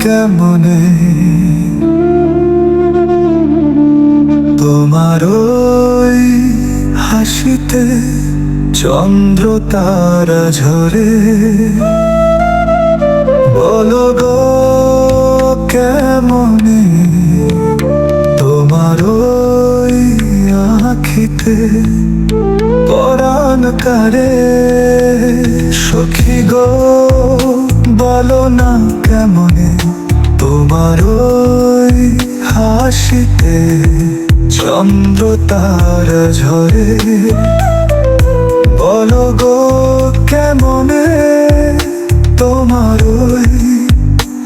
কেমনে? তোমার ওই হাসিতে চন্দ্র তারা ঝরে। বলো গো, কেমনে? তোমার ওই আখিতে পরাণ কারে সখী গো। বলো না কেমনে তোমার ওই হাসিতে, চন্দ্র তার ঝরে। বলো গো কেমনে তোমার ওই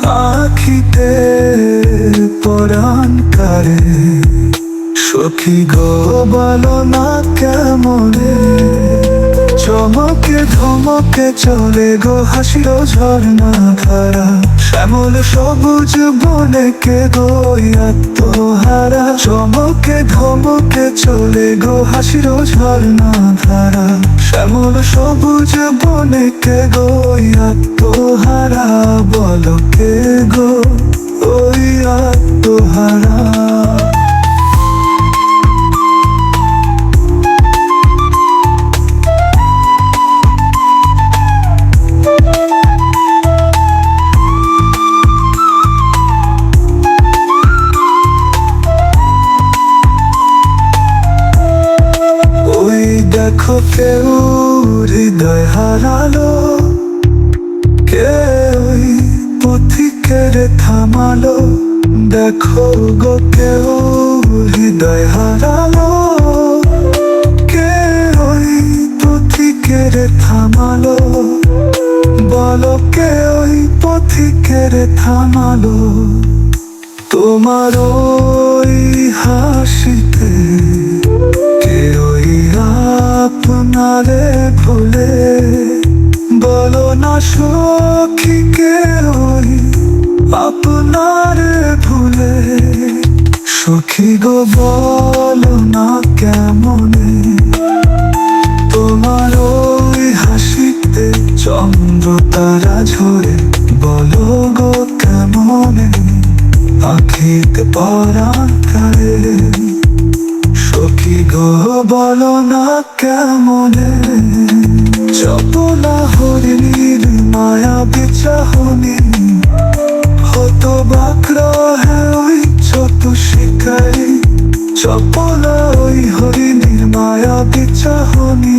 আখিতে পরাণ কারে? সখী গো, বলো না কেমনে চমকে ধমকে চলে গো হাসির ঝর্ণা ধারা। শ্যামল সবুজ বনে কে গো আত্মহারা? চমকে, ধমকে চলে গো হাসির ঝর্ণা ধারা। শ্যামল সবুজ বনে কে গো আত্মহারা? বলো কে গো? হারালো কে ওই পথিকের থামালো। দেখো গো কেউ হৃদয় হারালো। কে ওই পথিকের থামালো। বলো কে ওই পথিকের থামালো। তোমার ওই হাসিতে কে ওই আপনারে ভুলে আপনারে ভুলে, সখী গো, বলো না কেমনে? তোমার ওই হাসিতে চন্দ্র তারা ঝরে, বলো গো কেমনে? আখিতে কারে সখী গো, বলো না কেমনে? চপলা হরিণীর মায়া বিচাহনি হতো বাক্র হ্যাঁ ওই ছোট শিকারি। চপলা ওই হরিণীর মায়া বিচাহনি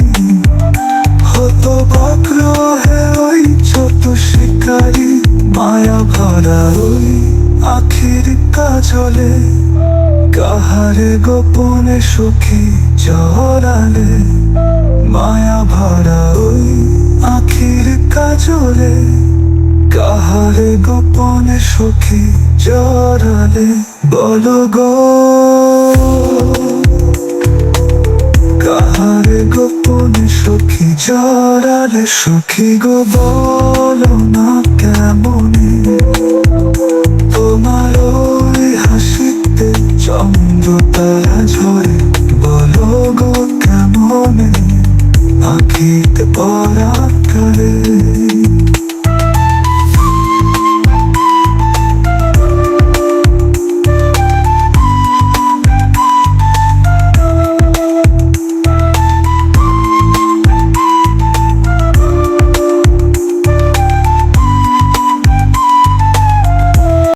হতো বাক্র হ্যাঁ শিকারি। মায়া ভরা ওই আখির কাজলে। কাহারে গোপনে সুখী জড়ালে মায়া ভরা ওই আখির কাজলে। কাহারে গোপনে সুখী জড়ালে বলো গো? কাহারে গোপনে সুখী জড়ালে সুখী গো বল না কেমনে? তোমার ওই হাসিতে চন্দ্র তারা ঝরে বলো গো কেমনে? পরা করে